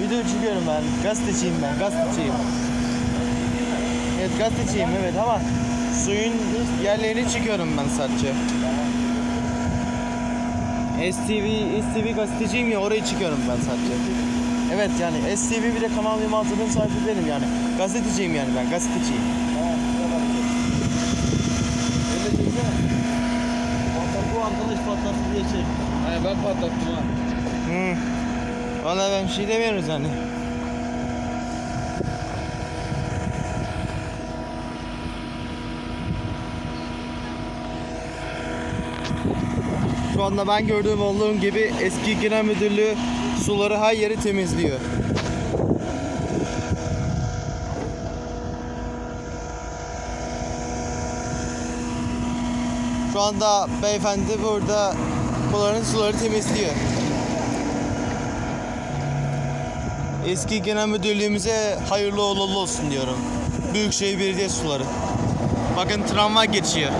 Video çekiyorum ben. Gazeteciyim ben. Gazeteciyim. Evet gazeteciyim evet ama suyun yerlerini çıkıyorum ben sadece. STV, STV gazeteciyim ya orayı çıkıyorum ben sadece. Evet yani STV bir de Kanal 26'nın sahibi benim yani. Gazeteciyim yani ben gazeteciyim. Bu arkadaş patlattı diye çek. He ben patlattım ha. Hı. Valla ben şey demiyoruz yani. Şu anda ben gördüğüm olduğum gibi eski genel müdürlüğü suları her yeri temizliyor. Şu anda beyefendi burada bunların suları temizliyor. Eski genel müdürlüğümüze hayırlı uğurlu olsun diyorum. Büyükşehir Belediye Suları. Bakın tramvay geçiyor.